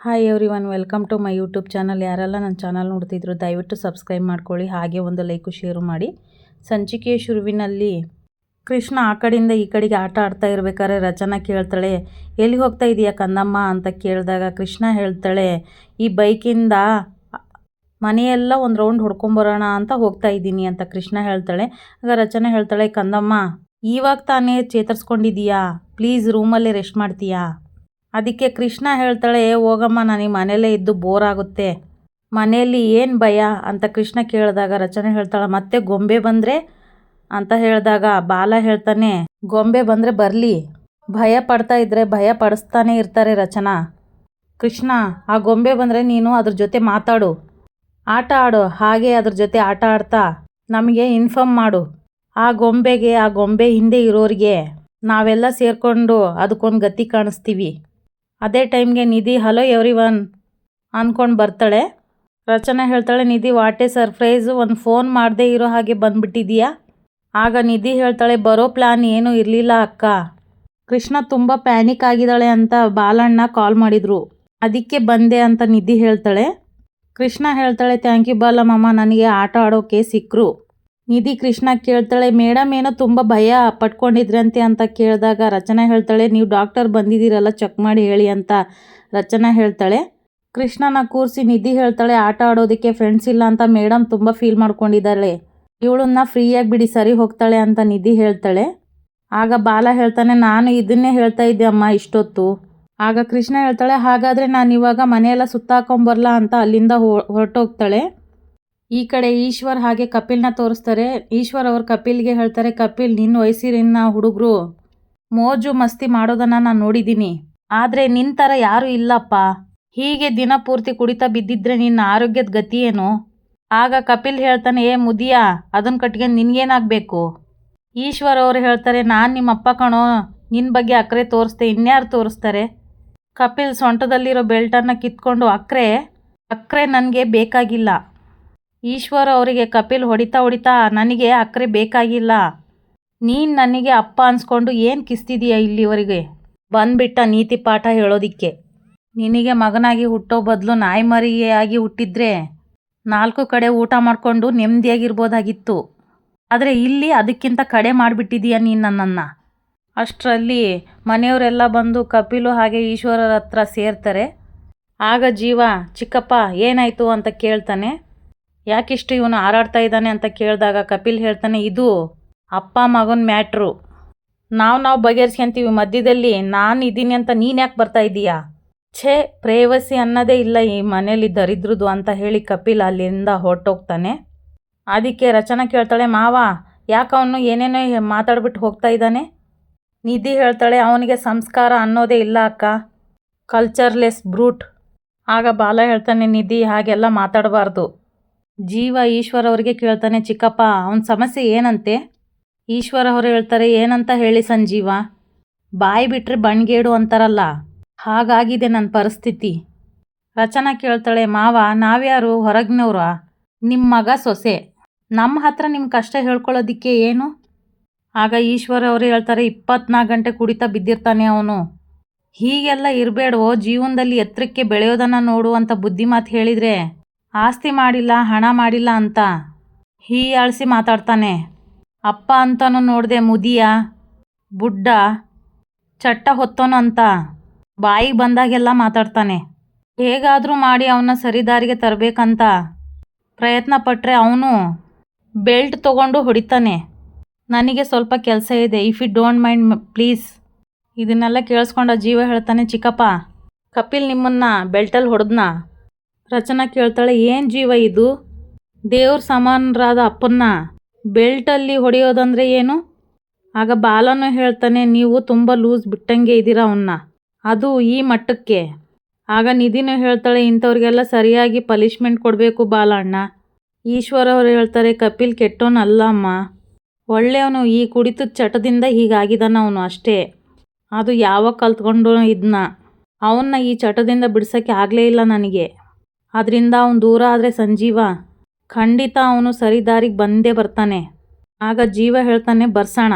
Hi every welcome to my YouTube channel ಯಾರೆಲ್ಲ ನನ್ನ channel ನೋಡ್ತಿದ್ರು, ದಯವಿಟ್ಟು ಸಬ್ಸ್ಕ್ರೈಬ್ ಮಾಡ್ಕೊಳ್ಳಿ. ಹಾಗೆ ಒಂದು ಲೈಕು ಶೇರು ಮಾಡಿ. ಸಂಚಿಕೆಯ ಶುರುವಿನಲ್ಲಿ ಕೃಷ್ಣ ಆ ಕಡೆಯಿಂದ ಈ ಕಡೆಗೆ ಆಟ ಆಡ್ತಾ ಇರ್ಬೇಕಾದ್ರೆ ರಚನಾ ಕೇಳ್ತಾಳೆ ಎಲ್ಲಿ ಹೋಗ್ತಾ ಇದೆಯಾ ಕಂದಮ್ಮ? ಅಂತ ಕೇಳಿದಾಗ ಕೃಷ್ಣ ಹೇಳ್ತಾಳೆ, ಈ ಬೈಕಿಂದ ಮನೆಯೆಲ್ಲ ಒಂದು ರೌಂಡ್ ಹೊಡ್ಕೊಂಬರೋಣ ಅಂತ ಹೋಗ್ತಾ ಇದ್ದೀನಿ ಅಂತ ಕೃಷ್ಣ ಹೇಳ್ತಾಳೆ. ಆಗ ರಚನಾ ಹೇಳ್ತಾಳೆ, ಕಂದಮ್ಮ ಇವಾಗ ತಾನೇ ಚೇತರಿಸ್ಕೊಂಡಿದೀಯಾ? ಪ್ಲೀಸ್ ರೂಮಲ್ಲೇ ರೆಸ್ಟ್ ಮಾಡ್ತೀಯಾ? ಅದಕ್ಕೆ ಕೃಷ್ಣ ಹೇಳ್ತಾಳೆ, ಹೋಗಮ್ಮ ನನಗೆ ಮನೇಲೇ ಇದ್ದು ಬೋರ್ ಆಗುತ್ತೆ. ಮನೆಯಲ್ಲಿ ಏನು ಭಯ ಅಂತ ಕೃಷ್ಣ ಕೇಳಿದಾಗ ರಚನೆ ಹೇಳ್ತಾಳೆ, ಮತ್ತೆ ಗೊಂಬೆ ಬಂದರೆ? ಅಂತ ಹೇಳಿದಾಗ ಬಾಲ ಹೇಳ್ತಾನೆ, ಗೊಂಬೆ ಬಂದರೆ ಬರಲಿ. ಭಯ ಪಡ್ತಾ ಇದ್ದರೆ ಭಯ ಪಡಿಸ್ತಾನೆ ಇರ್ತಾರೆ ರಚನಾ. ಕೃಷ್ಣ, ಆ ಗೊಂಬೆ ಬಂದರೆ ನೀನು ಅದ್ರ ಜೊತೆ ಮಾತಾಡು. ಆಟ ಆಡು, ಹಾಗೆ ಅದ್ರ ಜೊತೆ ಆಟ ಆಡ್ತಾ. ನಮಗೆ ಇನ್ಫಾರ್ಮ್ ಮಾಡು. ಆ ಗೊಂಬೆಗೆ, ಆ ಗೊಂಬೆ ಹಿಂದೆ ಇರೋರಿಗೆ ನಾವೆಲ್ಲ ಸೇರಿಕೊಂಡು ಅದಕ್ಕೊಂದು ಗತಿ ಕಾಣಿಸ್ತೀವಿ. ಅದೇ ಟೈಮ್ಗೆ ನಿಧಿ, ಹಲೋ ಎವ್ರಿ ಒನ್ ಅಂದ್ಕೊಂಡು ಬರ್ತಾಳೆ. ರಚನೆ ಹೇಳ್ತಾಳೆ, ನಿಧಿ, ವಾಟೆ ಸರ್ಪ್ರೈಸು, ಒಂದು ಫೋನ್ ಮಾಡದೇ ಇರೋ ಹಾಗೆ ಬಂದ್ಬಿಟ್ಟಿದೀಯಾ? ಆಗ ನಿಧಿ ಹೇಳ್ತಾಳೆ, ಬರೋ ಪ್ಲ್ಯಾನ್ ಏನೂ ಇರಲಿಲ್ಲ ಅಕ್ಕ. ಕೃಷ್ಣ ತುಂಬ ಪ್ಯಾನಿಕ್ ಆಗಿದ್ದಾಳೆ ಅಂತ ಬಾಲಣ್ಣ ಕಾಲ್ ಮಾಡಿದರು. ಅದಕ್ಕೆ ಬಂದೆ ಅಂತ ನಿಧಿ ಹೇಳ್ತಾಳೆ. ಕೃಷ್ಣ ಹೇಳ್ತಾಳೆ, ಥ್ಯಾಂಕ್ ಯು ಬಾಲಮ್ಮಮ್ಮ ನನಗೆ ಆಟ ಆಡೋಕೆ ಸಿಕ್ಕರು ನಿಧಿ ಕೃಷ್ಣ ಕೇಳ್ತಾಳೆ, ಮೇಡಮ್, ಏನೋ ತುಂಬ ಭಯ ಪಟ್ಕೊಂಡಿದ್ರಂತೆ ಅಂತ ಕೇಳಿದಾಗ ರಚನಾ ಹೇಳ್ತಾಳೆ, ನೀವು ಡಾಕ್ಟರ್ ಬಂದಿದ್ದೀರಲ್ಲ, ಚೆಕ್ ಮಾಡಿ ಹೇಳಿ ಅಂತ ರಚನಾ ಹೇಳ್ತಾಳೆ. ಕೃಷ್ಣನ ಕೂರಿಸಿ ನಿಧಿ ಹೇಳ್ತಾಳೆ, ಆಟ ಆಡೋದಕ್ಕೆ ಫ್ರೆಂಡ್ಸ್ ಇಲ್ಲ ಅಂತ ಮೇಡಮ್ ತುಂಬ ಫೀಲ್ ಮಾಡ್ಕೊಂಡಿದ್ದಾಳೆ ಇವಳನ್ನ ಫ್ರೀಯಾಗಿ ಬಿಡಿ, ಸರಿ ಹೋಗ್ತಾಳೆ ಅಂತ ನಿಧಿ ಹೇಳ್ತಾಳೆ. ಆಗ ಬಾಲ ಹೇಳ್ತಾನೆ, ನಾನು ಇದನ್ನೇ ಹೇಳ್ತಾ ಇದ್ದೆ ಅಮ್ಮ ಇಷ್ಟೊತ್ತು. ಆಗ ಕೃಷ್ಣ ಹೇಳ್ತಾಳೆ, ಹಾಗಾದರೆ ನಾನು ಇವಾಗ ಮನೆಯೆಲ್ಲ ಸುತ್ತಾಕೊಂಬರ್ಲಾ ಅಂತ ಅಲ್ಲಿಂದ ಹೊರಟೋಗ್ತಾಳೆ. ಈ ಕಡೆ ಈಶ್ವರ್ ಹಾಗೆ ಕಪಿಲ್ನ ತೋರಿಸ್ತಾರೆ. ಈಶ್ವರ್ ಅವರು ಕಪಿಲ್ಗೆ ಹೇಳ್ತಾರೆ, ಕಪಿಲ್ ನಿನ್ನ ವಯಸ್ಸಿನ ಹುಡುಗರು, ಮೋಜು ಮಸ್ತಿ ಮಾಡೋದನ್ನ ನಾನು ನೋಡಿದ್ದೀನಿ ಆದರೆ ನಿನ್ನ ಥರ ಯಾರೂ ಇಲ್ಲಪ್ಪ. ಹೀಗೆ ದಿನ ಪೂರ್ತಿ ಕುಡಿತಾ ಬಿದ್ದಿದ್ರೆ ನಿನ್ನ ಆರೋಗ್ಯದ ಗತಿ ಏನು? ಆಗ ಕಪಿಲ್ ಹೇಳ್ತಾನೆ, ಏ ಮುದಿಯ ಅದನ್ನ ಕಟ್ಕೊಂಡು ನಿನಗೇನಾಗಬೇಕು? ಈಶ್ವರ್ ಅವರು ಹೇಳ್ತಾರೆ, ನಾನು ನಿಮ್ಮ ಅಪ್ಪ ಕಣೋ ನಿನ್ನ ಬಗ್ಗೆ ಅಕ್ರೆ ತೋರಿಸ್ತೆ ಇನ್ಯಾರು ತೋರಿಸ್ತಾರೆ? ಕಪಿಲ್ ಸೊಂಟದಲ್ಲಿರೋ ಬೆಲ್ಟನ್ನು ಕಿತ್ಕೊಂಡು, ಅಕ್ರೆ ಅಕ್ರೆ ನನಗೆ ಬೇಕಾಗಿಲ್ಲ. ಈಶ್ವರ್ ಅವರಿಗೆ ಕಪಿಲ್ ಹೊಡಿತಾ ಹೊಡಿತಾ ನನಗೆ ಅಕ್ರೆ ಬೇಕಾಗಿಲ್ಲ. ನೀನು ನನಗೆ ಅಪ್ಪ ಅನ್ಸ್ಕೊಂಡು ಏನು ಕಿಸ್ತಿದೀಯ ಇಲ್ಲಿವರೆಗೆ? ಬಂದ್ಬಿಟ್ಟ ನೀತಿ ಪಾಠ ಹೇಳೋದಿಕ್ಕೆ. ನಿನಗೆ ಮಗನಾಗಿ ಹುಟ್ಟೋ ಬದಲು ನಾಯಿ ಮರಿಯಾಗಿ ಹುಟ್ಟಿದ್ರೆ ನಾಲ್ಕು ಕಡೆ ಊಟ ಮಾಡಿಕೊಂಡು ನೆಮ್ಮದಿಯಾಗಿರ್ಬೋದಾಗಿತ್ತು. ಆದರೆ ಇಲ್ಲಿ ಅದಕ್ಕಿಂತ ಕಡೆ ಮಾಡಿಬಿಟ್ಟಿದೀಯ ನೀನು ನನ್ನನ್ನು. ಅಷ್ಟರಲ್ಲಿ ಮನೆಯವರೆಲ್ಲ ಬಂದು ಕಪಿಲು ಹಾಗೆ ಈಶ್ವರರ ಹತ್ರ ಸೇರ್ತಾರೆ. ಆಗ ಜೀವ, ಚಿಕ್ಕಪ್ಪ ಏನಾಯಿತು ಅಂತ ಕೇಳ್ತಾನೆ. ಯಾಕಿಷ್ಟು ಇವನು ಹಾರಾಡ್ತಾ ಇದ್ದಾನೆ ಅಂತ ಕೇಳಿದಾಗ ಕಪಿಲ್ ಹೇಳ್ತಾನೆ, ಇದು ಅಪ್ಪ ಮಗನ ಮ್ಯಾಟ್ರು. ನಾವು ನಾವು ಬಗೆಹರಿಸ್ಕೊಂತೀವಿ, ಮಧ್ಯದಲ್ಲಿ ನಾನು ಇದ್ದೀನಿ ಅಂತ ನೀನು ಯಾಕೆ ಬರ್ತಾ ಇದ್ದೀಯಾ ಛೇ, ಪ್ರೇವಸಿ ಅನ್ನೋದೇ ಇಲ್ಲ ಈ ಮನೇಲಿ ದರಿದ್ರದು ಅಂತ ಹೇಳಿ ಕಪಿಲ್ ಅಲ್ಲಿಂದ ಹೊರಟೋಗ್ತಾನೆ. ಅದಕ್ಕೆ ರಚನಾ ಕೇಳ್ತಾಳೆ, ಮಾವ, ಯಾಕೆ ಅವನು ಏನೇನೋ ಮಾತಾಡ್ಬಿಟ್ಟು ಹೋಗ್ತಾ ಇದ್ದಾನೆ? ನಿಧಿ ಹೇಳ್ತಾಳೆ, ಅವನಿಗೆ ಸಂಸ್ಕಾರ ಅನ್ನೋದೇ ಇಲ್ಲ ಅಕ್ಕ. ಕಲ್ಚರ್ಲೆಸ್ ಬ್ರೂಟ್. ಆಗ ಬಾಲ ಹೇಳ್ತಾನೆ, ನಿಧಿ, ಹಾಗೆಲ್ಲ ಮಾತಾಡಬಾರ್ದು. ಜೀವ ಈಶ್ವರ ಅವರಿಗೆ ಕೇಳ್ತಾನೆ, ಚಿಕ್ಕಪ್ಪ, ಅವನ ಸಮಸ್ಯೆ ಏನಂತೆ? ಈಶ್ವರ ಅವರು ಹೇಳ್ತಾರೆ, ಏನಂತ ಹೇಳಿ ಸಂಜೀವ, ಬಾಯಿ ಬಿಟ್ಟರೆ ಬಣ್ಗೇಡು ಅಂತಾರಲ್ಲ, ಹಾಗಾಗಿದೆ ನನ್ನ ಪರಿಸ್ಥಿತಿ. ರಚನಾ ಕೇಳ್ತಾಳೆ, ಮಾವ, ನಾವ್ಯಾರು? ಹೊರಗಿನವ್ರ? ನಿಮ್ಮ ಮಗ ಸೊಸೆ. ನಮ್ಮ ಹತ್ರ ನಿಮ್ಮ ಕಷ್ಟ ಹೇಳ್ಕೊಳ್ಳೋದಿಕ್ಕೆ ಏನು? ಆಗ ಈಶ್ವರ ಅವರು ಹೇಳ್ತಾರೆ, ಇಪ್ಪತ್ನಾಲ್ಕು ಗಂಟೆ ಕುಡಿತಾ ಬಿದ್ದಿರ್ತಾನೆ ಅವನು. ಹೀಗೆಲ್ಲ ಇರಬೇಡವೋ, ಜೀವನದಲ್ಲಿ ಎತ್ತರಕ್ಕೆ ಬೆಳೆಯೋದನ್ನು ನೋಡು ಅಂತ ಬುದ್ಧಿ ಮಾತು ಹೇಳಿದರೆ. ಆಸ್ತಿ ಮಾಡಿಲ್ಲ, ಹಣ ಮಾಡಿಲ್ಲ ಅಂತ. ಹೀಯಾಳಿಸಿ ಮಾತಾಡ್ತಾನೆ. ಅಪ್ಪ ಅಂತನೂ ನೋಡಿದೆ ಮುದಿಯ. ಬುಡ್ಡ. ಚಟ್ಟ ಹೊತ್ತೋನು ಅಂತ. ಬಾಯಿಗೆ ಬಂದಾಗೆಲ್ಲ ಮಾತಾಡ್ತಾನೆ. ಹೇಗಾದರೂ ಮಾಡಿ ಅವನ್ನ ಸರಿದಾರಿಗೆ ತರಬೇಕಂತ. ಪ್ರಯತ್ನ ಪಟ್ಟರೆ ಅವನು ಬೆಲ್ಟ್ ತೊಗೊಂಡು ಹೊಡಿತಾನೆ. ನನಗೆ ಸ್ವಲ್ಪ ಕೆಲಸ ಇದೆ. If you don't mind please. ಇದನ್ನೆಲ್ಲ ಕೇಳಿಸ್ಕೊಂಡ ಜೀವ ಹೇಳ್ತಾನೆ ಚಿಕ್ಕಪ್ಪ. ಕಪಿಲ್ ನಿಮ್ಮನ್ನು ಬೆಲ್ಟಲ್ಲಿ ಹೊಡೆದ್ನಾ? ರಚನಾ ಕೇಳ್ತಾಳೆ, ಏನು ಜೀವ ಇದು? ದೇವ್ರ ಸಮಾನರಾದ ಅಪ್ಪನ್ನ ಬೆಲ್ಟಲ್ಲಿ ಹೊಡೆಯೋದಂದ್ರೆ ಏನು? ಆಗ ಬಾಲನು ಹೇಳ್ತಾನೆ, ನೀವು ತುಂಬ ಲೂಸ್ ಬಿಟ್ಟಂಗೆ ಇದ್ದೀರಾ ಅವನ್ನ ಅದು ಈ ಮಟ್ಟಕ್ಕೆ. ಆಗ ನಿಧಿನು ಹೇಳ್ತಾಳೆ, ಇಂಥವ್ರಿಗೆಲ್ಲ ಸರಿಯಾಗಿ ಪನಿಷ್ಮೆಂಟ್ ಕೊಡಬೇಕು ಬಾಲಣ್ಣ. ಈಶ್ವರ ಅವರು ಹೇಳ್ತಾರೆ, ಕಪಿಲ್ ಕೆಟ್ಟೋನಲ್ಲ ಅಮ್ಮ. ಒಳ್ಳೆಯವನು ಈ ಕುಡಿತು ಚಟದಿಂದ ಹೀಗಾಗಿದ್ದಾನ ಅವನು ಅಷ್ಟೇ. ಅದು ಯಾವಾಗ ಕಲ್ತ್ಕೊಂಡು ಇದನ್ನ ಅವನ್ನ ಈ ಚಟದಿಂದ ಬಿಡ್ಸೋಕ್ಕೆ ಆಗಲೇ ಇಲ್ಲ ನನಗೆ. ಅದರಿಂದ ಅವನು ದೂರ ಆದರೆ ಸಂಜೀವ ಖಂಡಿತ ಅವನು ಸರಿ ದಾರಿಗೆ ಬಂದೇ ಬರ್ತಾನೆ. ಆಗ ಜೀವ ಹೇಳ್ತಾನೆ, ಬರ್ಸೋಣ.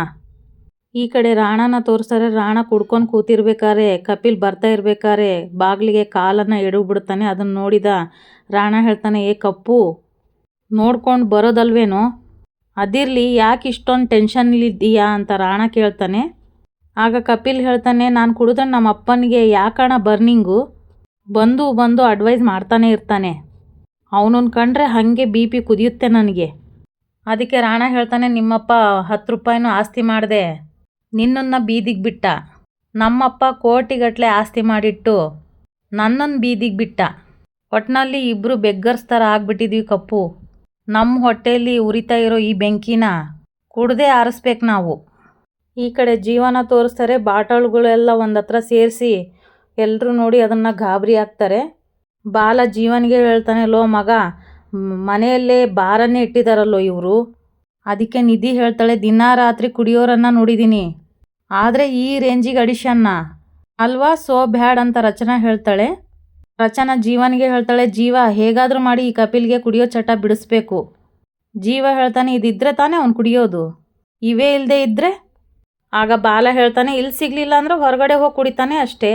ಈ ಕಡೆ ರಾಣನ ತೋರಿಸ್ತಾರೆ ರಾಣ ಕುಡ್ಕೊಂಡು ಕೂತಿರ್ಬೇಕಾರೆ, ಕಪಿಲ್ ಬರ್ತಾ ಇರ್ಬೇಕಾರೆ, ಬಾಗಿಲಿಗೆ ಕಾಲನ್ನು ಎಡಬಿಡ್ತಾನೆ ಬಿಡ್ತಾನೆ ಅದನ್ನು ನೋಡಿದ ರಾಣ ಹೇಳ್ತಾನೆ, ಏ ಕಪ್ಪು, ನೋಡ್ಕೊಂಡು ಬರೋದಲ್ವೇನೋ? ಅದಿರಲಿ, ಯಾಕೆ ಇಷ್ಟೊಂದು ಟೆನ್ಷನ್ಲಿದ್ದೀಯಾ ಅಂತ ರಾಣ ಕೇಳ್ತಾನೆ. ಆಗ ಕಪಿಲ್ ಹೇಳ್ತಾನೆ, ನಾನು ಕುಡಿದ್ರೆ ನಮ್ಮ ಅಪ್ಪನಿಗೆ ಯಾಕಣ ಬರ್ನಿಂಗು ಬಂದು ಬಂದು ಅಡ್ವೈಸ್ ಮಾಡ್ತಾನೆ ಇರ್ತಾನೆ. ಅವನನ್ನು ಕಂಡ್ರೆ ಹಾಗೆ ಬಿ ಪಿ ಕುದಿಯುತ್ತೆ ನನಗೆ. ಅದಕ್ಕೆ ರಾಣ ಹೇಳ್ತಾನೆ, ನಿಮ್ಮಪ್ಪ ಹತ್ತು ರೂಪಾಯಿನೂ ಆಸ್ತಿ ಮಾಡಿದೆ. ನಿನ್ನನ್ನು ಬೀದಿಗೆ ಬಿಟ್ಟ. ನಮ್ಮಪ್ಪ ಕೋಟಿಗಟ್ಟಲೆ ಆಸ್ತಿ ಮಾಡಿಟ್ಟು ನನ್ನನ್ನು ಬೀದಿಗೆ ಬಿಟ್ಟ. ಒಟ್ಟಿನಲ್ಲಿ ಇಬ್ಬರು ಬೆಗ್ಗರ್ಸ್ ಥರ ಆಗಿಬಿಟ್ಟಿದ್ವಿ ಕಪ್ಪು. ನಮ್ಮ ಹೊಟ್ಟೆಯಲ್ಲಿ ಉರಿತಾ ಇರೋ ಈ ಬೆಂಕಿನ ಕುಡ್ದೇ ಆರಿಸ್ಬೇಕು ನಾವು. ಈ ಕಡೆ ಜೀವನ ತೋರಿಸ್ತಾರೆ, ಬಾಟಲ್ಗಳೆಲ್ಲ ಒಂದತ್ರ ಸೇರಿಸಿ ಎಲ್ಲರೂ ನೋಡಿ ಅದನ್ನು ಗಾಬರಿ ಆಗ್ತಾರೆ. ಬಾಲ ಜೀವನಿಗೆ ಹೇಳ್ತಾನೆ, ಲೋ ಮಗ, ಮನೆಯಲ್ಲೇ ಬಾರನ್ನೇ ಇಟ್ಟಿದ್ದಾರಲ್ಲೋ ಇವರು. ಅದಕ್ಕೆ ನಿಧಿ ಹೇಳ್ತಾಳೆ, ದಿನ ರಾತ್ರಿ ಕುಡಿಯೋರನ್ನು ನೋಡಿದ್ದೀನಿ ಆದರೆ ಈ ರೇಂಜಿಗೆ ಅಡಿಷನ್ನ. ಅಲ್ವಾ? ಸೋ ಬ್ಯಾಡ್ ಅಂತ ರಚನಾ ಹೇಳ್ತಾಳೆ. ರಚನಾ ಜೀವನಿಗೆ ಹೇಳ್ತಾಳೆ, ಜೀವ, ಹೇಗಾದರೂ ಮಾಡಿ ಈ ಕಪಿಲ್ಗೆ ಕುಡಿಯೋ ಚಟ ಬಿಡಿಸ್ಬೇಕು. ಜೀವ ಹೇಳ್ತಾನೆ, ಇದಿದ್ರೆ ತಾನೇ ಅವ್ನು ಕುಡಿಯೋದು. ಇವೇ ಇಲ್ಲದೆ ಇದ್ದರೆ ಆಗ ಬಾಲ ಹೇಳ್ತಾನೆ ಇಲ್ಲಿ ಸಿಗಲಿಲ್ಲ ಅಂದರೆ ಹೊರಗಡೆ ಹೋಗಿ ಕುಡಿತಾನೆ ಅಷ್ಟೇ.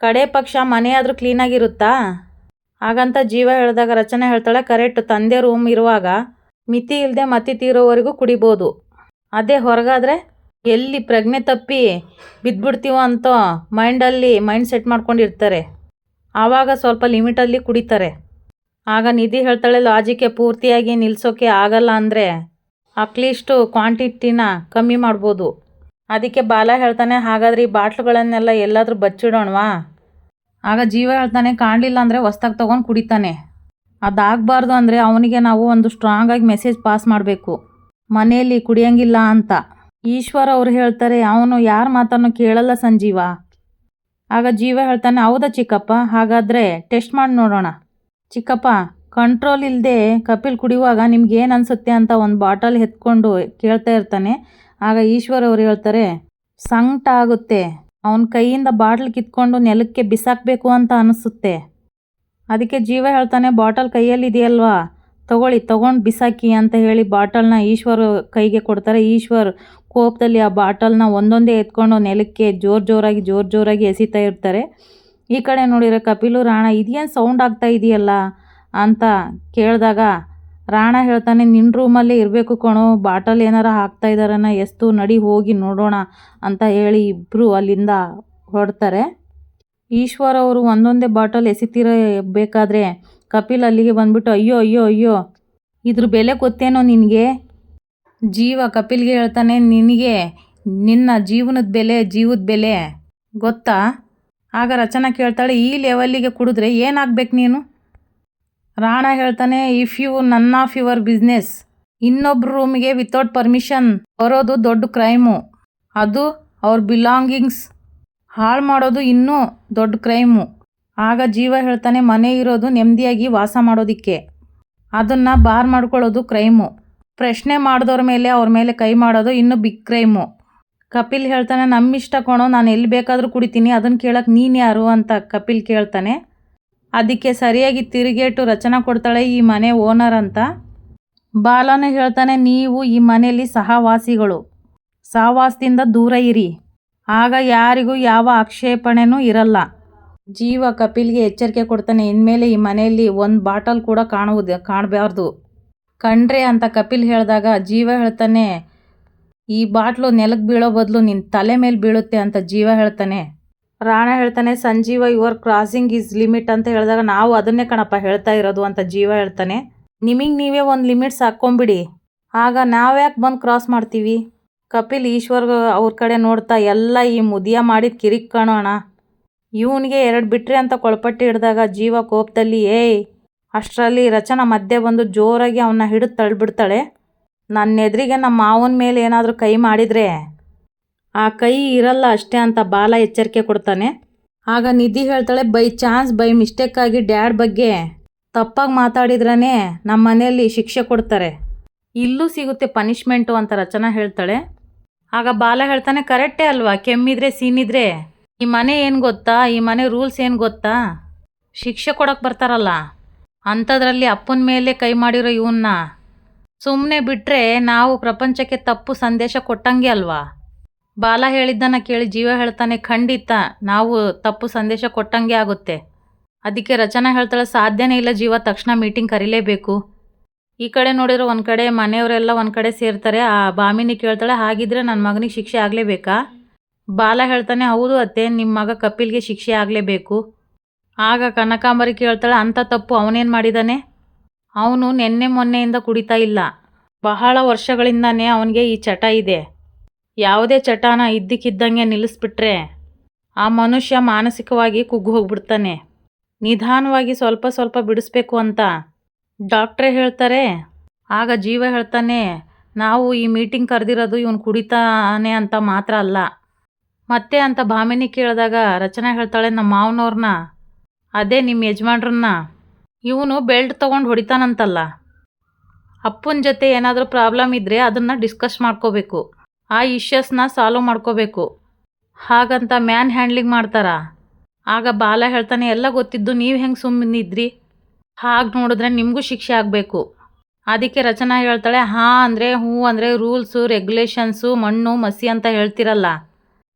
ಕಡೆ ಪಕ್ಷ ಮನೆಯಾದರೂ ಕ್ಲೀನಾಗಿರುತ್ತಾ ಹಾಗಂತ ಜೀವ ಹೇಳಿದಾಗ ರಚನೆ ಹೇಳ್ತಾಳೆ ಕರೆಕ್ಟ್ ತಂದೆ ರೂಮ್ ಇರುವಾಗ ಮಿತಿ ಇಲ್ಲದೆ ಮತಿ ತೀರೋವರೆಗೂ ಕುಡಿಬೋದು. ಅದೇ ಹೊರಗಾದರೆ ಎಲ್ಲಿ ಪ್ರಜ್ಞೆ ತಪ್ಪಿ ಬಿದ್ದುಬಿಡ್ತೀವೋ ಅಂತ ಮೈಂಡಲ್ಲಿ ಮೈಂಡ್ ಸೆಟ್ ಮಾಡ್ಕೊಂಡಿರ್ತಾರೆ. ಆವಾಗ ಸ್ವಲ್ಪ ಲಿಮಿಟಲ್ಲಿ ಕುಡಿತಾರೆ. ಆಗ ನಿಧಿ ಹೇಳ್ತಾಳೆ ಲಾಜಿಕೆ ಪೂರ್ತಿಯಾಗಿ ನಿಲ್ಲಿಸೋಕೆ ಆಗಲ್ಲ ಅಂದರೆ ಅಟ್ಲೀಸ್ಟು ಕ್ವಾಂಟಿಟಿನ ಕಮ್ಮಿ ಮಾಡ್ಬೋದು. ಅದಕ್ಕೆ ಬಾಲ ಹೇಳ್ತಾನೆ, ಹಾಗಾದ್ರೆ ಈ ಬಾಟ್ಲುಗಳನ್ನೆಲ್ಲ ಎಲ್ಲಾದರೂ ಬಚ್ಚಿಡೋಣವಾ? ಆಗ ಜೀವ ಹೇಳ್ತಾನೆ, ಕಾಣಲಿಲ್ಲ ಅಂದರೆ ಹೊಸ್ದಾಗಿ ತೊಗೊಂಡು ಕುಡಿತಾನೆ. ಅದಾಗಬಾರ್ದು ಅಂದರೆ ಅವನಿಗೆ ನಾವು ಒಂದು ಸ್ಟ್ರಾಂಗಾಗಿ ಮೆಸೇಜ್ ಪಾಸ್ ಮಾಡಬೇಕು. ಮನೆಯಲ್ಲಿ ಕುಡಿಯಂಗಿಲ್ಲ ಅಂತ. ಈಶ್ವರ ಅವ್ರು ಹೇಳ್ತಾರೆ, ಅವನು ಯಾರ ಮಾತನ್ನು ಕೇಳಲ್ಲ ಸಂಜೀವ. ಆಗ ಜೀವ ಹೇಳ್ತಾನೆ, ಹೌದಾ ಚಿಕ್ಕಪ್ಪ? ಹಾಗಾದರೆ ಟೆಸ್ಟ್ ಮಾಡಿ ನೋಡೋಣ. ಚಿಕ್ಕಪ್ಪ ಕಂಟ್ರೋಲ್ ಇಲ್ಲದೆ ಕಪಿಲ್ ಕುಡಿಯುವಾಗ ನಿಮ್ಗೆ ಏನು ಅನಿಸುತ್ತೆ ಅಂತ ಒಂದು ಬಾಟಲ್ ಎತ್ಕೊಂಡು ಕೇಳ್ತಾ ಇರ್ತಾನೆ. ಆಗ ಈಶ್ವರ್ ಅವ್ರು ಹೇಳ್ತಾರೆ ಸಂಕಟ ಆಗುತ್ತೆ ಅವನ ಕೈಯಿಂದ ಬಾಟ್ಲ್ ಕಿತ್ಕೊಂಡು ನೆಲಕ್ಕೆ ಬಿಸಾಕಬೇಕು ಅಂತ ಅನಿಸುತ್ತೆ. ಅದಕ್ಕೆ ಜೀವ ಹೇಳ್ತಾನೆ, ಬಾಟಲ್ ಕೈಯಲ್ಲಿದೆಯಲ್ವಾ? ತಗೊಳ್ಳಿ, ತಗೊಂಡು ಬಿಸಾಕಿ ಅಂತ ಹೇಳಿ ಬಾಟಲ್ನ ಈಶ್ವರ್ ಕೈಗೆ ಕೊಡ್ತಾರೆ. ಈಶ್ವರ್ ಕೋಪದಲ್ಲಿ ಆ ಬಾಟಲ್ನ ಒಂದೊಂದೇ ಎತ್ಕೊಂಡು ನೆಲಕ್ಕೆ ಜೋರು ಜೋರಾಗಿ ಜೋರು ಜೋರಾಗಿ ಎಸಿತಾ ಇರ್ತಾರೆ. ಈ ಕಡೆ ನೋಡಿರೋ ಕಪಿಲು ರಾಣ, ಇದೇನು ಸೌಂಡ್ ಆಗ್ತಾ ಇದೆಯಲ್ಲ? ಅಂತ ಕೇಳಿದಾಗ ರಾಣ ಹೇಳ್ತಾನೆ ನಿನ್ನ ರೂಮಲ್ಲೇ ಇರಬೇಕು ಕಣೋ, ಬಾಟಲ್ ಏನಾರ ಹಾಕ್ತಾ ಇದ್ದಾರನ ಎಷ್ಟು ನಡಿ ಹೋಗಿ ನೋಡೋಣ, ಅಂತ ಹೇಳಿ ಇಬ್ಬರು ಅಲ್ಲಿಂದ ಹೊರಡ್ತಾರೆ ಈಶ್ವರ್ ಅವರು ಒಂದೊಂದೇ ಬಾಟಲ್ ಎಸಿತಿರಬೇಕಾದ್ರೆ ಕಪಿಲ್ ಅಲ್ಲಿಗೆ ಬಂದ್ಬಿಟ್ಟು, ಅಯ್ಯೋ ಅಯ್ಯೋ ಅಯ್ಯೋ, ಇದ್ರ ಬೆಲೆ ಗೊತ್ತೇನೋ ನಿನಗೆ? ಜೀವ ಕಪಿಲ್ಗೆ ಹೇಳ್ತಾನೆ, ನಿನಗೆ, ನಿನ್ನ ಜೀವನದ ಬೆಲೆ, ಜೀವದ ಬೆಲೆ ಗೊತ್ತಾ? ಆಗ ರಚನಾ ಕೇಳ್ತಾಳೆ, ಈ ಲೆವೆಲ್ಲಿಗೆ ಕುಡಿದ್ರೆ ಏನಾಗ್ಬೇಕು ನೀನು? ರಾಣ ಹೇಳ್ತಾನೆ if you none of your business ಇನ್ನೊಬ್ರ ರೂಮಿಗೆ ವಿತೌಟ್ ಪರ್ಮಿಷನ್ ಬರೋದು ದೊಡ್ಡ ಕ್ರೈಮು ಅದು ಅವ್ರ ಬಿಲಾಂಗಿಂಗ್ಸ್ ಹಾಳು ಮಾಡೋದು ಇನ್ನೂ ದೊಡ್ಡ ಕ್ರೈಮು ಆಗ ಜೀವ ಹೇಳ್ತಾನೆ, ಮನೆ ಇರೋದು ನೆಮ್ಮದಿಯಾಗಿ ವಾಸ ಮಾಡೋದಿಕ್ಕೆ. ಅದನ್ನು ಬಾರ್ ಮಾಡ್ಕೊಳ್ಳೋದು ಕ್ರೈಮು ಪ್ರಶ್ನೆ ಮಾಡಿದವ್ರ ಮೇಲೆ, ಅವ್ರ ಮೇಲೆ ಕೈ ಮಾಡೋದು ಇನ್ನೂ ಬಿಗ್ ಕ್ರೈಮು ಕಪಿಲ್ ಹೇಳ್ತಾನೆ, ನಮ್ಮಿಷ್ಟ ಕೊಣೋ, ನಾನು ಎಲ್ಲಿ ಬೇಕಾದರೂ ಕುಡಿತೀನಿ ಅದನ್ನು ಕೇಳೋಕೆ ನೀನು ಯಾರು? ಅಂತ ಕಪಿಲ್ ಕೇಳ್ತಾನೆ. ಅದಕ್ಕೆ ಸರಿಯಾಗಿ ತಿರುಗೇಟು ರಚನೆ ಕೊಡ್ತಾಳೆ ಈ ಮನೆ ಓನರ್ ಅಂತ. ಬಾಲನೇ ಹೇಳ್ತಾನೆ, ನೀವು ಈ ಮನೆಯಲ್ಲಿ ಸಹವಾಸಿಗಳು. ಸಹವಾಸದಿಂದ ದೂರ ಇರಿ. ಆಗ ಯಾರಿಗೂ ಯಾವ ಆಕ್ಷೇಪಣೆನೂ ಇರಲ್ಲ. ಜೀವ ಕಪಿಲ್ಗೆ ಎಚ್ಚರಿಕೆ ಕೊಡ್ತಾನೆ, ಇನ್ಮೇಲೆ ಈ ಮನೆಯಲ್ಲಿ ಒಂದು ಬಾಟಲ್ ಕೂಡ ಕಾಣುವುದು, ಕಾಣಬಾರ್ದು. ಕಂಡ್ರೆ, ಅಂತ ಕಪಿಲ್ ಹೇಳಿದಾಗ ಜೀವ ಹೇಳ್ತಾನೆ, ಈ ಬಾಟ್ಲು ನೆಲಕ್ಕೆ ಬೀಳೋ ಬದಲು ನಿನ್ನ ತಲೆ ಮೇಲೆ ಬೀಳುತ್ತೆ, ಅಂತ ಜೀವ ಹೇಳ್ತಾನೆ. ರಾಣ ಹೇಳ್ತಾನೆ, Sanjeeva your crossing is limit ಅಂತ ಹೇಳಿದಾಗ ನಾವು ಅದನ್ನೇ ಕಣಪ್ಪ ಹೇಳ್ತಾ ಇರೋದು ಅಂತ ಜೀವ ಹೇಳ್ತಾನೆ. ನಿಮಗೆ ನೀವೇ ಒಂದು ಲಿಮಿಟ್ಸ್ ಹಾಕ್ಕೊಂಬಿಡಿ ಆಗ ನಾವ್ಯಾಕೆ ಬಂದು ಕ್ರಾಸ್ ಮಾಡ್ತೀವಿ? ಕಪಿಲ್ ಈಶ್ವರ್ ಅವ್ರ ಕಡೆ ನೋಡ್ತಾ ಎಲ್ಲ ಈ ಮುದಿಯ ಮಾಡಿದ ಕಿರಿಕ್ ಕಾಣೋಣ. ಇವನಿಗೆ ಎರಡು ಬಿಟ್ರಿ ಅಂತ ಕೊಳಪಟ್ಟಿ ಹಿಡಿದಾಗ ಜೀವ ಕೋಪದಲ್ಲಿ, ಏಯ್, ಅಷ್ಟರಲ್ಲಿ ರಚನಾ ಮಧ್ಯೆ ಬಂದು ಜೋರಾಗಿ ಅವನ್ನ ಹಿಡಿದು ತಳ್ಳಿಬಿಡ್ತಾಳೆ ನನ್ನ ಎದುರಿಗೆ ನಮ್ಮ ಮಾವನ ಮೇಲೆ ಏನಾದರೂ ಕೈ ಮಾಡಿದರೆ ಆ ಕೈ ಇರಲ್ಲ ಅಷ್ಟೇ ಅಂತ ಬಾಲ ಎಚ್ಚರಿಕೆ ಕೊಡ್ತಾನೆ. ಆಗ ನಿಧಿ ಹೇಳ್ತಾಳೆ, ಬೈ ಚಾನ್ಸ್, ಬೈ ಮಿಸ್ಟೇಕಾಗಿ ಡ್ಯಾಡ್ ಬಗ್ಗೆ ತಪ್ಪಾಗಿ ಮಾತಾಡಿದ್ರೇ ನಮ್ಮ ಮನೆಯಲ್ಲಿ ಶಿಕ್ಷೆ ಕೊಡ್ತಾರೆ. ಇಲ್ಲೂ ಸಿಗುತ್ತೆ ಪನಿಷ್ಮೆಂಟು ಅಂತ ರಚನಾ ಹೇಳ್ತಾಳೆ. ಆಗ ಬಾಲ ಹೇಳ್ತಾನೆ, ಕರೆಕ್ಟೇ ಅಲ್ವಾ? ಕೆಮ್ಮಿದ್ರೆ, ಸೀನಿದ್ರೆ? ಈ ಮನೆ ಏನು ಗೊತ್ತಾ? ಈ ಮನೆ ರೂಲ್ಸ್ ಏನು ಗೊತ್ತಾ? ಶಿಕ್ಷೆ ಕೊಡೋಕೆ ಬರ್ತಾರಲ್ಲ? ಅಂಥದ್ರಲ್ಲಿ ಅಪ್ಪನ ಮೇಲೆ ಕೈ ಮಾಡಿರೋ ಇವನ್ನ ಸುಮ್ಮನೆ ಬಿಟ್ಟರೆ ನಾವು ಪ್ರಪಂಚಕ್ಕೆ ತಪ್ಪು ಸಂದೇಶ ಕೊಟ್ಟಂಗೆ ಅಲ್ವಾ? ಬಾಲ ಹೇಳಿದ್ದನ್ನ ಕೇಳಿ ಜೀವ ಹೇಳ್ತಾನೆ, ಖಂಡಿತ ನಾವು ತಪ್ಪು ಸಂದೇಶ ಕೊಟ್ಟಂಗೆ ಆಗುತ್ತೆ. ಅದಕ್ಕೆ ರಚನಾ ಹೇಳ್ತಾಳೆ, ಸಾಧ್ಯನೇ ಇಲ್ಲ ಜೀವ, ತಕ್ಷಣ ಮೀಟಿಂಗ್ ಕರೀಲೇಬೇಕು. ಈ ಕಡೆ ನೋಡಿದ್ರೆ ಒಂದು ಕಡೆ ಮನೆಯವರೆಲ್ಲ ಒಂದು ಕಡೆ ಸೇರ್ತಾರೆ. ಆ ಬಾಮಿನಿ ಕೇಳ್ತಾಳೆ, ಹಾಗಿದ್ರೆ ನನ್ನ ಮಗನಿಗೆ ಶಿಕ್ಷೆ ಆಗಲೇಬೇಕಾ? ಬಾಲ ಹೇಳ್ತಾನೆ, ಹೌದು ಅತ್ತೆ ನಿಮ್ಮ ಮಗ ಕಪಿಲ್ಗೆ ಶಿಕ್ಷೆ ಆಗಲೇಬೇಕು. ಆಗ ಕನಕಾಂಬರಿ ಕೇಳ್ತಾಳೆ, ಅಂಥ ತಪ್ಪು ಅವನೇನು ಮಾಡಿದಾನೆ? ಅವನು ನಿನ್ನೆ ಮೊನ್ನೆಯಿಂದ ಕುಡಿತಾ ಇಲ್ಲ. ಬಹಳ ವರ್ಷಗಳಿಂದಾನೇ ಅವನಿಗೆ ಈ ಚಟ ಇದೆ. ಯಾವುದೇ ಚಟಾನ ಇದ್ದಕ್ಕಿದ್ದಂಗೆ ನಿಲ್ಲಿಸ್ಬಿಟ್ರೆ ಆ ಮನುಷ್ಯ ಮಾನಸಿಕವಾಗಿ ಕುಗ್ಗು ಹೋಗ್ಬಿಡ್ತಾನೆ. ನಿಧಾನವಾಗಿ ಸ್ವಲ್ಪ ಸ್ವಲ್ಪ ಬಿಡಿಸ್ಬೇಕು ಅಂತ ಡಾಕ್ಟ್ರೇ ಹೇಳ್ತಾರೆ. ಆಗ ಜೀವ ಹೇಳ್ತಾನೆ, ನಾವು ಈ ಮೀಟಿಂಗ್ ಕರೆದಿರೋದು ಇವನು ಕುಡಿತಾನೆ ಅಂತ ಮಾತ್ರ ಅಲ್ಲ. ಮತ್ತೆ ಅಂತ ಭಾಮಿನಿ ಕೇಳಿದಾಗ ರಚನಾ ಹೇಳ್ತಾಳೆ, ನಮ್ಮ ಮಾವನವ್ರನ್ನ, ಅದೇ ನಿಮ್ಮ ಯಜಮಾನ್ರನ್ನ, ಇವನು ಬೆಲ್ಟ್ ತೊಗೊಂಡು ಹೊಡಿತಾನಂತಲ್ಲ. ಅಪ್ಪನ ಜೊತೆ ಏನಾದರೂ ಪ್ರಾಬ್ಲಮ್ ಇದ್ದರೆ ಅದನ್ನು ಡಿಸ್ಕಸ್ ಮಾಡ್ಕೋಬೇಕು. ಆ ಇಶ್ಯಸ್ನ ಸಾಲ್ವ್ ಮಾಡ್ಕೋಬೇಕು. ಹಾಗಂತ ಮ್ಯಾನ್ ಹ್ಯಾಂಡ್ಲಿಂಗ್ ಮಾಡ್ತಾರ? ಆಗ ಬಾಲ ಹೇಳ್ತಾನೆ, ಎಲ್ಲ ಗೊತ್ತಿದ್ದು ನೀವು ಹೆಂಗೆ ಸುಮ್ಮನಿದ್ರಿ ಹಾಗೆ ನೋಡಿದ್ರೆ ನಿಮಗೂ ಶಿಕ್ಷೆ ಆಗಬೇಕು. ಅದಕ್ಕೆ ರಚನಾ ಹೇಳ್ತಾಳೆ, ಹಾಂ ಅಂದರೆ ಹ್ಞೂ ಅಂದರೆ ರೂಲ್ಸು, ರೆಗ್ಯುಲೇಷನ್ಸು, ಮಣ್ಣು, ಮಸಿ ಅಂತ ಹೇಳ್ತಿರಲ್ಲ.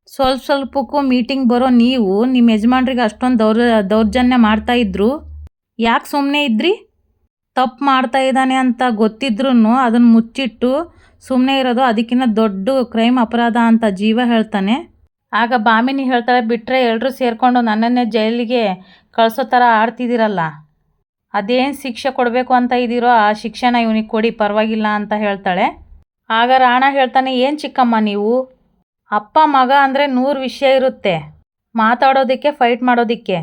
ಸ್ವಲ್ಪ ಸ್ವಲ್ಪಕ್ಕೂ ಮೀಟಿಂಗ್ ಬರೋ ನೀವು ನಿಮ್ಮ ಯಜಮಾನ್ರಿಗೆ ಅಷ್ಟೊಂದು ದೌರ್, ದೌರ್ಜನ್ಯ ಮಾಡ್ತಾ ಇದ್ರು? ಯಾಕೆ ಸುಮ್ಮನೆ ಇದ್ರಿ? ತಪ್ಪು ಮಾಡ್ತಾ ಇದ್ದಾನೆ ಅಂತ ಗೊತ್ತಿದ್ರೂ ಅದನ್ನು ಮುಚ್ಚಿಟ್ಟು ಸುಮ್ಮನೆ ಇರೋದು, ಅದಕ್ಕಿಂತ ದೊಡ್ಡ ಕ್ರೈಮ್ ಅಪರಾಧ ಅಂತ ಜೀವ ಹೇಳ್ತಾನೆ. ಆಗ ಬಾಮಿನಿ ಹೇಳ್ತಾಳೆ ಬಿಟ್ಟರೆ ಎಲ್ಲರೂ ಸೇರಿಕೊಂಡು ನನ್ನನ್ನೇ ಜೈಲಿಗೆ ಕಳಿಸೋ ಥರ ಆಡ್ತಿದ್ದೀರಲ್ಲ. ಅದೇನು ಶಿಕ್ಷೆ ಕೊಡಬೇಕು ಅಂತ ಇದ್ದೀರೋ, ಆ ಶಿಕ್ಷೆನ ಇವನಿಗೆ ಕೊಡಿ, ಪರವಾಗಿಲ್ಲ ಅಂತ ಹೇಳ್ತಾಳೆ. ಆಗ ರಾಣ ಹೇಳ್ತಾನೆ, ಏನು ಚಿಕ್ಕಮ್ಮ ನೀವು? ಅಪ್ಪ, ಮಗ ಅಂದರೆ ನೂರು ವಿಷಯ ಇರುತ್ತೆ. ಮಾತಾಡೋದಕ್ಕೆ ಫೈಟ್ ಮಾಡೋದಕ್ಕೆ.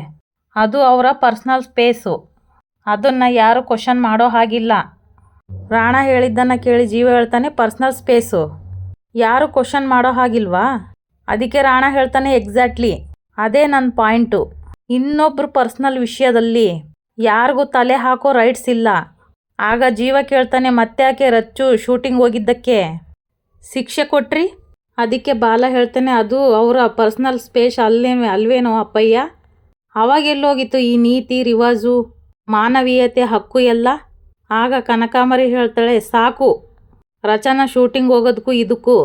ಅದು ಅವರ ಪರ್ಸ್ನಲ್ ಸ್ಪೇಸು ಅದನ್ನು ಯಾರು ಕ್ವಶನ್ ಮಾಡೋ ಹಾಗಿಲ್ಲ. ರಾಣ ಹೇಳಿದ್ದನ್ನು ಕೇಳಿ ಜೀವ ಹೇಳ್ತಾನೆ ಪರ್ಸ್ನಲ್ ಸ್ಪೇಸು. ಯಾರು ಕ್ವಶನ್ ಮಾಡೋ ಹಾಗಿಲ್ವಾ? ಅದಕ್ಕೆ ರಾಣ ಹೇಳ್ತಾನೆ ಎಕ್ಸಾಕ್ಟ್ಲಿ. ಅದೇ ನನ್ನ ಪಾಯಿಂಟು. ಇನ್ನೊಬ್ಬರು ಪರ್ಸ್ನಲ್ ವಿಷಯದಲ್ಲಿ ಯಾರಿಗೂ ತಲೆ ಹಾಕೋ ರೈಟ್ಸ್ ಇಲ್ಲ. ಆಗ ಜೀವ ಕೇಳ್ತಾನೆ, ಮತ್ತೆ ಯಾಕೆ ರಚ್ಚು ಶೂಟಿಂಗ್ ಹೋಗಿದ್ದಕ್ಕೆ? ಶಿಕ್ಷೆ ಕೊಟ್ರಿ? ಅದಕ್ಕೆ ಬಾಲ ಹೇಳ್ತಾನೆ, ಅದು ಅವರ ಪರ್ಸ್ನಲ್ ಸ್ಪೇಸ್ ಅಲ್ಲೇ ಅಲ್ವೇನೋ ಅಪ್ಪಯ್ಯ? ಅವಾಗೆಲ್ಲೋಗಿತ್ತು ಈ ನೀತಿ, ರಿವಾಜು, ಮಾನವೀಯತೆ, ಹಕ್ಕು ಎಲ್ಲ? ಆಗ ಕನಕಾಂಬರಿ ಹೇಳ್ತಾಳೆ, ಸಾಕು, ರಚನಾ ಶೂಟಿಂಗ್ ಹೋಗೋದಕ್ಕೂ ಇದಕ್ಕೂ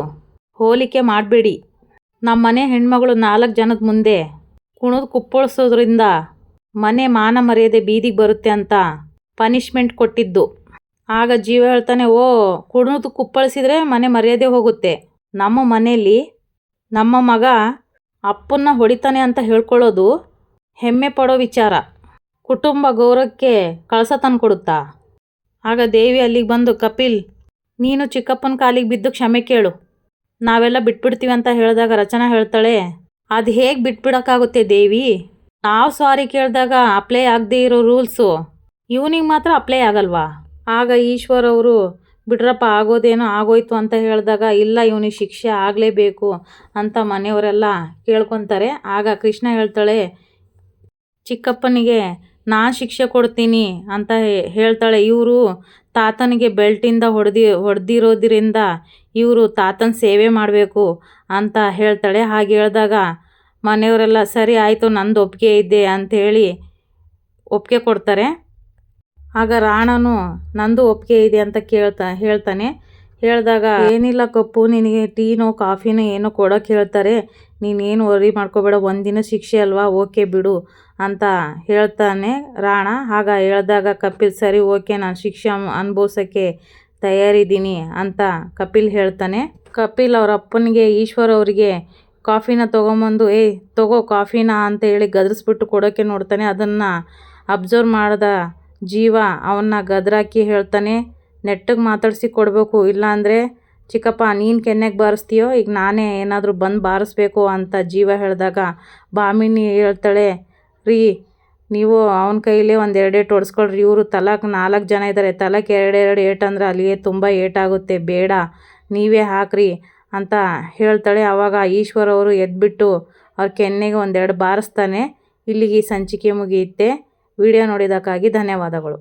ಹೋಲಿಕೆ ಮಾಡಬೇಡಿ. ನಮ್ಮ ಮನೆ ಹೆಣ್ಮಗಳು ನಾಲ್ಕು ಜನದ ಮುಂದೆ ಕುಣಿದು ಕುಪ್ಪಳಿಸೋದ್ರಿಂದ ಮನೆ ಮಾನ ಮರ್ಯಾದೆ ಬೀದಿಗೆ ಬರುತ್ತೆ ಅಂತ ಪನಿಷ್ಮೆಂಟ್ ಕೊಟ್ಟಿದ್ದು. ಆಗ ಜೀವ ಹೇಳ್ತಾನೆ, ಓ, ಕುಣಿದು ಕುಪ್ಪಳಿಸಿದ್ರೆ ಮನೆ ಮರ್ಯಾದೆ ಹೋಗುತ್ತೆ. ನಮ್ಮ ಮನೆಯಲ್ಲಿ ನಮ್ಮ ಮಗ ಅಪ್ಪನ್ನ ಹೊಡಿತಾನೆ ಅಂತ ಹೇಳ್ಕೊಳ್ಳೋದು ಹೆಮ್ಮೆ ಪಡೋ ವಿಚಾರ. ಕುಟುಂಬ ಗೌರವಕ್ಕೆ ಕಳಸ ತಂದ್ಕೊಡುತ್ತಾ ಆಗ ದೇವಿ ಅಲ್ಲಿಗೆ ಬಂದು, ಕಪಿಲ್, ನೀನು ಚಿಕ್ಕಪ್ಪನ ಕಾಲಿಗೆ ಬಿದ್ದು ಕ್ಷಮೆ ಕೇಳು. ನಾವೆಲ್ಲ ಬಿಟ್ಬಿಡ್ತೀವಿ ಅಂತ ಹೇಳಿದಾಗ ರಚನಾ ಹೇಳ್ತಾಳೆ, ಅದು ಹೇಗೆ ಬಿಟ್ಬಿಡೋಕ್ಕಾಗುತ್ತೆ ದೇವಿ? ನಾವು ಸಾರಿ ಕೇಳಿದಾಗ ಅಪ್ಲೈ ಆಗದೇ ಇರೋ ರೂಲ್ಸು ಇವನಿಗೆ ಮಾತ್ರ ಅಪ್ಲೈ ಆಗಲ್ವಾ? ಆಗ ಈಶ್ವರ್ ಅವರು, ಬಿಡ್ರಪ್ಪ, ಆಗೋದೇನೋ ಆಗೋಯ್ತು ಅಂತ ಹೇಳಿದಾಗ, ಇಲ್ಲ, ಇವನಿಗೆ ಶಿಕ್ಷೆ ಆಗಲೇಬೇಕು ಅಂತ ಮನೆಯವರೆಲ್ಲ ಕೇಳ್ಕೊತಾರೆ. ಆಗ ಕೃಷ್ಣ ಹೇಳ್ತಾಳೆ, ಚಿಕ್ಕಪ್ಪನಿಗೆ ನಾನು ಶಿಕ್ಷೆ ಕೊಡ್ತೀನಿ ಅಂತ ಹೇಳ್ತಾಳೆ. ಇವರು ತಾತನಿಗೆ ಬೆಲ್ಟಿಂದ ಹೊಡೆದಿ, ಹೊಡೆದಿರೋದ್ರಿಂದ ಇವರು ತಾತನ ಸೇವೆ ಮಾಡಬೇಕು ಅಂತ ಹೇಳ್ತಾಳೆ. ಹಾಗೆ ಹೇಳಿದಾಗ, ಮನೆಯವರೆಲ್ಲ, ಸರಿ ಆಯಿತು, ನಂದು ಒಪ್ಪಿಗೆ ಇದ್ದೆ ಅಂಥೇಳಿ ಒಪ್ಪಿಗೆ ಕೊಡ್ತಾರೆ. ಆಗ ರಾಣನು, ನಂದು ಒಪ್ಪಿಗೆ ಇದೆ ಅಂತ ಕೇಳ್ತಾ, ಹೇಳ್ತಾನೆ. ಹೇಳಿದಾಗ, ಏನಿಲ್ಲ ಕಪ್ಪು, ನಿನಗೆ ಟೀನೋ, ಕಾಫಿನೋ ಏನೋ ಕೊಡೋಕೆ ಹೇಳ್ತಾರೆ. ನೀನೇನು ವರಿ ಮಾಡ್ಕೋಬೇಡ, ಒಂದಿನ ಶಿಕ್ಷೆ ಅಲ್ವಾ? ಓಕೆ ಬಿಡು ಅಂತ ಹೇಳ್ತಾನೆ ರಾಣ. ಆಗ ಹೇಳಿದಾಗ ಕಪಿಲ್, ಸರಿ, ಓಕೆ, ನಾನು ಶಿಕ್ಷೆ ಅನುಭವಿಸೋಕ್ಕೆ ತಯಾರಿದ್ದೀನಿ ಅಂತ ಕಪಿಲ್ ಹೇಳ್ತಾನೆ. ಕಪಿಲ್ ಅವರ ಅಪ್ಪನಿಗೆ, ಈಶ್ವರ್ ಅವರಿಗೆ ಕಾಫಿನ ತೊಗೊಂಬಂದು ಏಯ್ ತಗೋ ಕಾಫಿನ ಅಂತ ಹೇಳಿ ಗದರಿಸ್ಬಿಟ್ಟು ಕೊಡೋಕ್ಕೆ ನೋಡ್ತಾನೆ. ಅದನ್ನು ಅಬ್ಸರ್ವ್ ಮಾಡಿದ ಜೀವ ಅವನ್ನ ಗದರಾಕಿ ಹೇಳ್ತಾನೆ. ನೆಟ್ಟಗೆ ಮಾತಾಡಿಸಿ ಕೊಡಬೇಕು, ಇಲ್ಲಾಂದರೆ ಚಿಕ್ಕಪ್ಪ, ನೀನು ಕೆನ್ನೆಗೆ ಬಾರಿಸ್ತೀಯೋ? ಈಗ ನಾನೇ ಏನಾದರೂ ಬಂದು ಬಾರಿಸ್ಬೇಕು ಅಂತ ಜೀವ ಹೇಳಿದಾಗ ಬಾಮಿನಿ ಹೇಳ್ತಾಳೆ, ರೀ, ನೀವು ಅವನ ಕೈಲೇ ಒಂದು ಎರಡು ಏಟು ಹೊಡ್ಸ್ಕೊಳ್ರಿ ಇವರು ತಲಾಕ್ ನಾಲ್ಕು ಜನ ಇದ್ದಾರೆ ತಲಾಕ್ ಎರಡೆರಡು ಏಟು ಅಂದ್ರೆ ಅಲ್ಲಿಗೆ ತುಂಬ ಏಟಾಗುತ್ತೆ. ಬೇಡ, ನೀವೇ ಹಾಕ್ರಿ ಅಂತ ಹೇಳ್ತಾಳೆ. ಆವಾಗ ಈಶ್ವರ್ ಅವರು ಎದ್ಬಿಟ್ಟು ಅವ್ರ ಕೆನ್ನೆಗೆ ಒಂದೆರಡು ಬಾರಿಸ್ತಾನೆ. ಇಲ್ಲಿಗೆ ಸಂಚಿಕೆ ಮುಗಿಯುತ್ತೆ. ವಿಡಿಯೋ ನೋಡಿದ್ದಕ್ಕಾಗಿ ಧನ್ಯವಾದಗಳು.